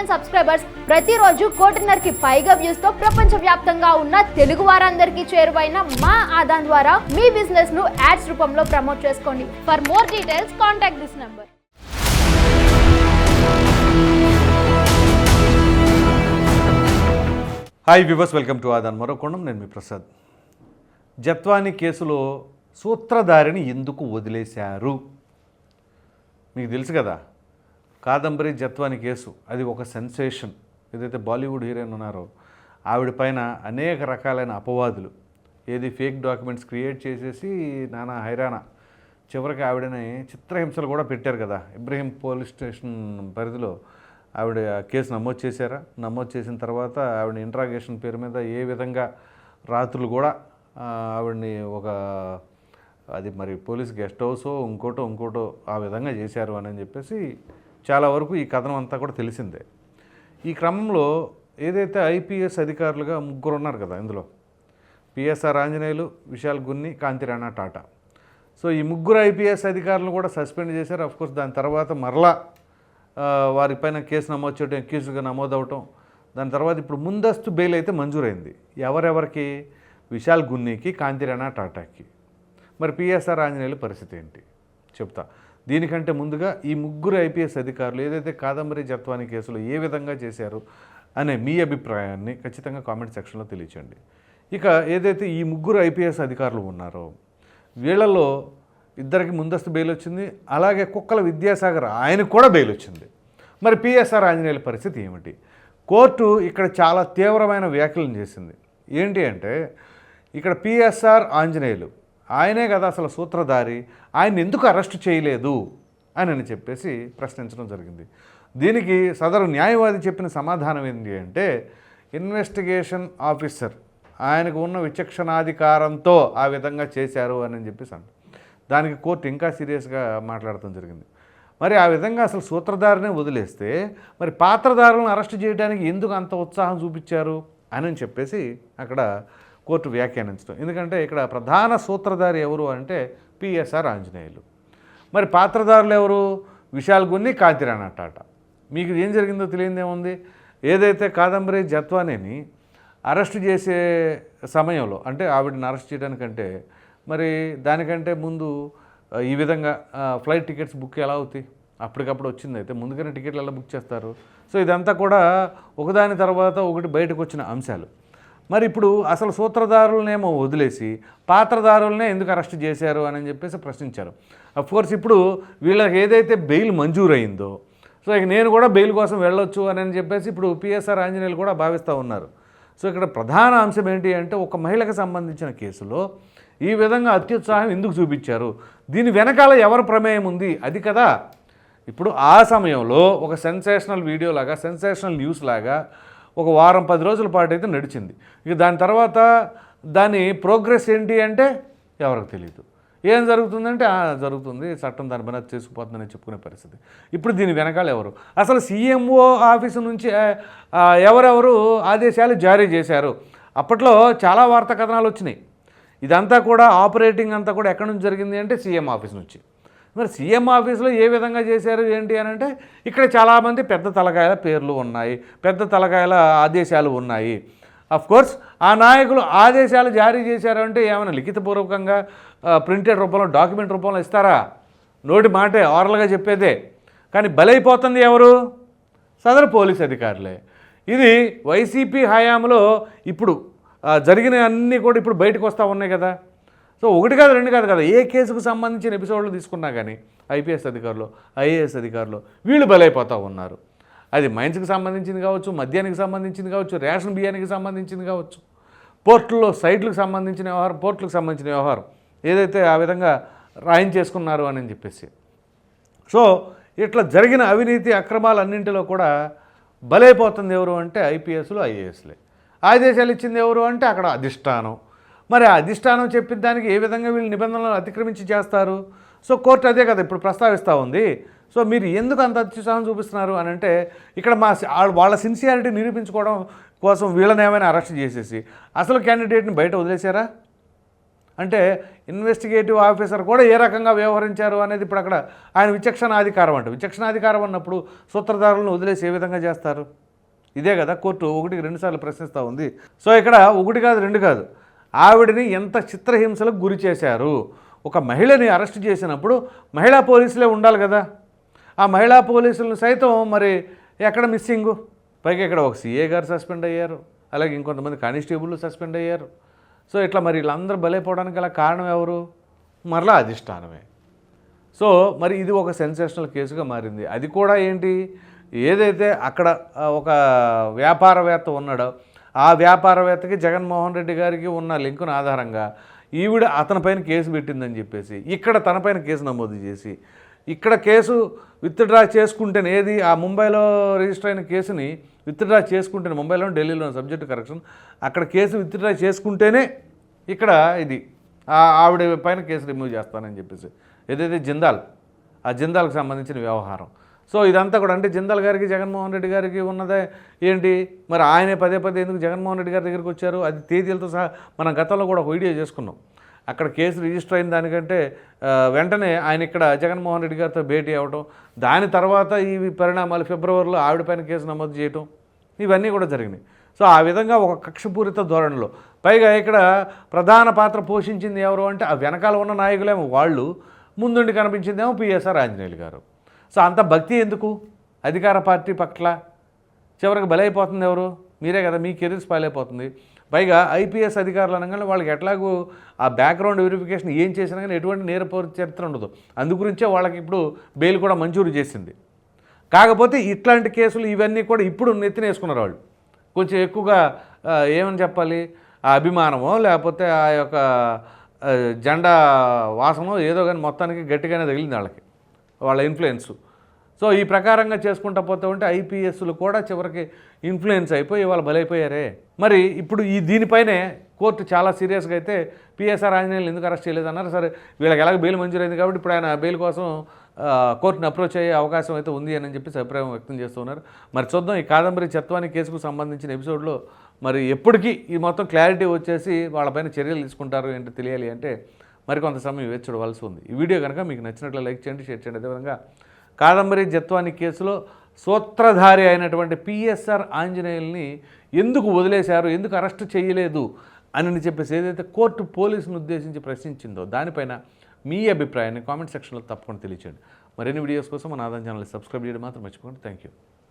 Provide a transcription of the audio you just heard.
Million subscribers ప్రతిరోజు కోటిన్నరకి పైగా వ్యూస్తో ప్రపంచ వ్యాప్తంగా ఉన్న తెలుగు వారందరికీ చేరువైన మా ఆదాన్ ద్వారా మీ బిజినెస్ను యాడ్స్ రూపంలో ప్రమోట్ చేసుకోండి. For more details contact this number hi viewers welcome to Aadan మరోకొండం నేను మీ ప్రసాద్ జత్వాని కేసులో సూత్రధారిని ఎందుకు వదిలేశారు మీకు తెలుసు కదా కాదంబరి జత్వాని కేసు అది ఒక సెన్సేషన్. ఏదైతే బాలీవుడ్ హీరోయిన్ ఉన్నారో ఆవిడ పైన అనేక రకాలైన అపవాదులు. ఏది ఫేక్ డాక్యుమెంట్స్ క్రియేట్ చేసేసి నానా హైరానా చివరికి ఆవిడని చిత్రహింసలు కూడా పెట్టారు కదా. ఇబ్రహీం పోలీస్ స్టేషన్ పరిధిలో ఆవిడ కేసు నమోదు చేశారా? నమోదు చేసిన తర్వాత ఆవిడ ఇంట్రాగేషన్ పేరు మీద ఏ విధంగా రాత్రులు కూడా ఆవిడని ఒక అది మరి పోలీస్ గెస్ట్ హౌసో ఇంకోటో ఇంకోటో ఆ విధంగా చేశారు అని చెప్పేసి చాలా వరకు ఈ కథనం అంతా కూడా తెలిసిందే. ఈ క్రమంలో ఏదైతే ఐపీఎస్ అధికారులుగా ముగ్గురు ఉన్నారు కదా ఇందులో పిఎస్ఆర్ ఆంజనేయులు విశాల్ గున్ని కాంతిరాణా టాటా. సో ఈ ముగ్గురు ఐపీఎస్ అధికారులను కూడా సస్పెండ్ చేశారు. కోర్స్ దాని తర్వాత మరలా వారిపైన కేసు నమోదు చేయడం అక్యూజ్గా నమోదు అవటం దాని తర్వాత ఇప్పుడు ముందస్తు బెయిల్ అయితే మంజూరైంది. ఎవరెవరికి? విశాల్ గున్నీకి కాంతిరాణా టాటాకి. మరి పిఎస్ఆర్ ఆంజనేయుల పరిస్థితి ఏంటి? చెప్తా. దీనికంటే ముందుగా ఈ ముగ్గురు ఐపీఎస్ అధికారులు ఏదైతే కాదంబరి జత్వాని కేసులో ఏ విధంగా చేశారు అనే మీ అభిప్రాయాన్ని ఖచ్చితంగా కామెంట్ సెక్షన్లో తెలియచండి ఇక ఏదైతే ఈ ముగ్గురు ఐపీఎస్ అధికారులు ఉన్నారో వీళ్ళలో ఇద్దరికి ముందస్తు బెయిల్ వచ్చింది అలాగే కుక్కల విద్యాసాగర్ ఆయనకు కూడా బెయిల్ వచ్చింది. మరి పిఎస్ఆర్ ఆంజనేయుల పరిస్థితి ఏమిటి? కోర్టు ఇక్కడ చాలా తీవ్రమైన వ్యాఖ్యలను చేసింది. ఏంటి అంటే ఇక్కడ పిఎస్ఆర్ ఆంజనేయులు ఆయనే కదా అసలు సూత్రధారి ఆయన ఎందుకు అరెస్ట్ చేయలేదు అని అని చెప్పేసి ప్రశ్నించడం జరిగింది. దీనికి సదరు న్యాయవాది చెప్పిన సమాధానం ఏంటి అంటే ఇన్వెస్టిగేషన్ ఆఫీసర్ ఆయనకు ఉన్న విచక్షణాధికారంతో ఆ విధంగా చేశారు అని చెప్పేసి అంట. దానికి కోర్టు ఇంకా సీరియస్గా మాట్లాడటం జరిగింది. మరి ఆ విధంగా అసలు సూత్రధారినే వదిలేస్తే మరి పాత్రధారులను అరెస్ట్ చేయడానికి ఎందుకు అంత ఉత్సాహం చూపించారు అని చెప్పేసి అక్కడ కోర్టు వ్యాఖ్యానించడం. ఎందుకంటే ఇక్కడ ప్రధాన సూత్రధారి ఎవరు అంటే పిఎస్ఆర్ ఆంజనేయులు. మరి పాత్రధారులు ఎవరు? విశాల్ గున్ని కాంతిరాణ టాటా మీకు ఏం జరిగిందో తెలియదేముంది ఏదైతే కాదంబరి జత్వానేని అరెస్ట్ చేసే సమయంలో అంటే ఆవిడని అరెస్ట్ చేయడానికంటే మరి దానికంటే ముందు ఈ విధంగా ఫ్లైట్ టికెట్స్ బుక్ ఎలా అవుతాయి? అప్పటికప్పుడు వచ్చింది. అయితే ముందుగానే టికెట్లు ఎలా బుక్ చేస్తారు? సో ఇదంతా కూడా ఒకదాని తర్వాత ఒకటి బయటకు వచ్చిన అంశాలు. మరి ఇప్పుడు అసలు సూత్రధారులనేమో వదిలేసి పాత్రధారులనే ఎందుకు అరెస్ట్ చేశారు అని చెప్పేసి ప్రశ్నించారు. కోర్స్ ఇప్పుడు వీళ్ళకి ఏదైతే బెయిల్ మంజూరైందో సో ఇక నేను కూడా బెయిల్ కోసం వెళ్ళొచ్చు అని చెప్పేసి ఇప్పుడు పిఎస్ఆర్ ఆంజనేయులు కూడా భావిస్తూ ఉన్నారు. సో ఇక్కడ ప్రధాన అంశం ఏంటి అంటే ఒక మహిళకు సంబంధించిన కేసులో ఈ విధంగా అత్యుత్సాహం ఎందుకు చూపించారు? దీని వెనకాల ఎవరి ప్రమేయం ఉంది? అది కదా. ఇప్పుడు ఆ సమయంలో ఒక సెన్సేషనల్ వీడియో లాగా సెన్సేషనల్ న్యూస్ లాగా ఒక వారం పది రోజుల పాటు అయితే నడిచింది. ఇక దాని తర్వాత దాని ప్రోగ్రెస్ ఏంటి అంటే ఎవరికి తెలియదు ఏం జరుగుతుందంటే జరుగుతుంది చట్టం దాని పని చేసుకుపోతుందని చెప్పుకునే పరిస్థితి. ఇప్పుడు దీని వెనకాల ఎవరు? అసలు సీఎంఓ ఆఫీసు నుంచి ఎవరెవరు ఆదేశాలు జారీ చేశారు? అప్పట్లో చాలా వార్తా కథనాలు వచ్చినాయి. ఇదంతా కూడా ఆపరేటింగ్ అంతా కూడా ఎక్కడి నుంచి జరిగింది అంటే సీఎం ఆఫీస్ నుంచి. మరి సీఎం ఆఫీస్లో ఏ విధంగా చేశారు ఏంటి అని అంటే ఇక్కడ చాలామంది పెద్ద తలకాయల పేర్లు ఉన్నాయి పెద్ద తలకాయల ఆదేశాలు ఉన్నాయి. కోర్స్ ఆ నాయకులు ఆదేశాలు జారీ చేశారు అంటే ఏమైనా లిఖితపూర్వకంగా ప్రింటెడ్ రూపంలో డాక్యుమెంట్ రూపంలో ఇస్తారా? నోటి మాటే ఓరల్గా చెప్పేదే. కానీ బలైపోతుంది ఎవరు? సదరు పోలీస్ అధికారులే. ఇది వైసీపీ హయాంలో ఇప్పుడు జరిగిన అన్నీ కూడా ఇప్పుడు బయటకు వస్తూ ఉన్నాయి కదా. సో ఒకటి కాదు రెండు కాదు కదా. ఏ కేసుకు సంబంధించిన ఎపిసోడ్లు తీసుకున్నా కానీ ఐపీఎస్ అధికారులు ఐఏఎస్ అధికారులు వీళ్ళు బలైపోతూ ఉన్నారు. అది మైన్స్కి సంబంధించింది కావచ్చు మద్యానికి సంబంధించింది కావచ్చు రేషన్ బియ్యానికి సంబంధించింది కావచ్చు పోర్టుల్లో సైట్లకు సంబంధించిన వ్యవహారం పోర్టులకు సంబంధించిన వ్యవహారం ఏదైతే ఆ విధంగా రాయించేసుకున్నారు అని చెప్పేసి. సో ఇట్లా జరిగిన అవినీతి అక్రమాలన్నింటిలో కూడా బలైపోతుంది ఎవరు అంటే ఐపీఎస్లు ఐఏఎస్లే. ఆదేశాలు ఇచ్చింది ఎవరు అంటే అక్కడ అధిష్టానం. మరి ఆ అధిష్టానం చెప్పిన దానికి ఏ విధంగా వీళ్ళు నిబంధనలు అతిక్రమించి చేస్తారు? సో కోర్టు అదే కదా ఇప్పుడు ప్రస్తావిస్తూ ఉంది. సో మీరు ఎందుకు అంత అత్యుత్సాహం చూపిస్తున్నారు అని అంటే ఇక్కడ మా వాళ్ళ సిన్సియారిటీ నిరూపించుకోవడం కోసం వీళ్ళని ఏమైనా అరెస్ట్ చేసేసి అసలు క్యాండిడేట్ని బయట వదిలేశారా? అంటే ఇన్వెస్టిగేటివ్ ఆఫీసర్ కూడా ఏ రకంగా వ్యవహరించారు అనేది ఇప్పుడు అక్కడ ఆయన విచక్షణాధికారం అంటే. విచక్షణాధికారం అన్నప్పుడు సూత్రధారులను వదిలేసి ఏ విధంగా చేస్తారు? ఇదే కదా కోర్టు ఒకటికి రెండుసార్లు ప్రశ్నిస్తూ ఉంది. సో ఇక్కడ ఒకటి కాదు రెండు కాదు. ఆవిడని ఎంత చిత్రహింసలకు గురి చేశారు? ఒక మహిళని అరెస్ట్ చేసినప్పుడు మహిళా పోలీసులే ఉండాలి కదా. ఆ మహిళా పోలీసులను సైతం మరి ఎక్కడ మిస్సింగ్? పైగా ఇక్కడ ఒక సీఏ గారు సస్పెండ్ అయ్యారు. అలాగే ఇంకొంతమంది కానిస్టేబుల్ సస్పెండ్ అయ్యారు. సో ఇట్లా మరి వీళ్ళందరూ బలైపోవడానికి గల కారణం ఎవరు? మరలా అధిష్టానమే. సో మరి ఇది ఒక సెన్సేషనల్ కేసుగా మారింది. అది కూడా ఏంటి? ఏదైతే అక్కడ ఒక వ్యాపారవేత్త ఉన్నాడో ఆ వ్యాపారవేత్తకి జగన్మోహన్ రెడ్డి గారికి ఉన్న లింకును ఆధారంగా ఈవిడ అతనిపైన కేసు పెట్టిందని చెప్పేసి ఇక్కడ తనపైన కేసు నమోదు చేసి ఇక్కడ కేసు విత్డ్రా చేసుకుంటేనే ఏది? ఆ ముంబైలో రిజిస్టర్ అయిన కేసుని విత్డ్రా చేసుకుంటేనే ముంబైలో ఢిల్లీలో సబ్జెక్ట్ కరెక్షన్ అక్కడ కేసు విత్డ్రా చేసుకుంటేనే ఇక్కడ ఇది ఆ- ఆవిడ పైన కేసు రిమూవ్ చేస్తానని చెప్పేసి ఏదైతే జిందాల్ ఆ జిందాల్కి సంబంధించిన వ్యవహారం. సో ఇదంతా కూడా అంటే జిందాల్ గారికి జగన్మోహన్ రెడ్డి గారికి ఉన్నదే ఏంటి? మరి ఆయనే పదే పదే ఎందుకు జగన్మోహన్ రెడ్డి గారి దగ్గరికి వచ్చారు? అది తేదీలతో సహా మనం గతంలో కూడా ఒక వీడియో చేసుకున్నాం. అక్కడ కేసు రిజిస్టర్ అయిన దానికంటే వెంటనే ఆయన ఇక్కడ జగన్మోహన్ రెడ్డి గారితో భేటీ అవ్వటం దాని తర్వాత ఈ పరిణామాలు ఫిబ్రవరిలో ఆవిడపైన కేసు నమోదు చేయటం ఇవన్నీ కూడా జరిగినాయి. సో ఆ విధంగా ఒక కక్షపూరిత ధోరణిలో. పైగా ఇక్కడ ప్రధాన పాత్ర పోషించింది ఎవరు అంటే ఆ వెనకాల ఉన్న నాయకులేమో వాళ్ళు ముందుండి కనిపించిందేమో పిఎస్ఆర్ ఆంజనేయులు గారు. సో అంత భక్తి ఎందుకు? అధికార పార్టీ పట్ల చివరికి బలైపోతుంది ఎవరు? మీరే కదా మీ కెరీర్స్ పాలైపోతుంది పైగా ఐపీఎస్ అధికారులు అనగానే వాళ్ళకి ఎట్లాగూ ఆ బ్యాక్గ్రౌండ్ వెరిఫికేషన్ ఏం చేసినా కానీ ఎటువంటి నేరపూర్ చరిత్ర ఉండదు. అందుగురించే వాళ్ళకి ఇప్పుడు బెయిల్ కూడా మంజూరు చేసింది. కాకపోతే ఇట్లాంటి కేసులు ఇవన్నీ కూడా ఇప్పుడు నెత్తినేసుకున్నారు వాళ్ళు. కొంచెం ఎక్కువగా ఏమని చెప్పాలి? ఆ అభిమానమో లేకపోతే ఆ యొక్క జెండా వాసనో ఏదో కానీ మొత్తానికి గట్టిగానే తగిలింది వాళ్ళకి. వాళ్ళ ఇన్ఫ్లుయెన్స్ సో ఈ ప్రకారంగా చేసుకుంటా పోతూ ఉంటే ఐపీఎస్లు కూడా చివరికి ఇన్ఫ్లుయెన్స్ అయిపోయి వాళ్ళు బలైపోయారే. మరి ఇప్పుడు ఈ దీనిపైనే కోర్టు చాలా సీరియస్గా అయితే పిఎస్ఆర్ ఆంజనేయులు ఎందుకు అరెస్ట్ చేయలేదన్నారు. సరే వీళ్ళకి ఎలాగ బెయిల్ మంజూరైంది కాబట్టి ఇప్పుడు ఆయన బెయిల్ కోసం కోర్టును కోర్టుని అప్రోచ్ అయ్యే అవకాశం అయితే ఉంది అని చెప్పేసి అభిప్రాయం వ్యక్తం చేస్తున్నారు మరి చూద్దాం ఈ కాదంబరి చత్వాని కేసుకు సంబంధించిన ఎపిసోడ్లో మరి ఎప్పటికీ ఈ మొత్తం క్లారిటీ వచ్చేసి వాళ్ళపైన చర్యలు తీసుకుంటారు ఏంటో తెలియాలి అంటే మరికొంత సమయం వేచి చూడవలసి ఉంది. ఈ వీడియో కనుక మీకు నచ్చినట్లు లైక్ చేయండి షేర్ చేయండి. అదేవిధంగా కాదంబరి జత్వాని కేసులో సూత్రధారి అయినటువంటి పిఎస్ఆర్ ఆంజనేయుల్ని ఎందుకు వదిలేశారు ఎందుకు అరెస్ట్ చేయలేదు అని చెప్పేసి ఏదైతే కోర్టు పోలీసును ఉద్దేశించి ప్రశ్నించిందో దానిపైన మీ అభిప్రాయాన్ని కామెంట్ సెక్షన్లో తప్పకుండా తెలియచేయండి. మరిన్ని వీడియోస్ కోసం మన ఆదాయం ఛానల్ సబ్స్క్రైబ్ చేయడం మాత్రం మర్చిపోకండి. Thank you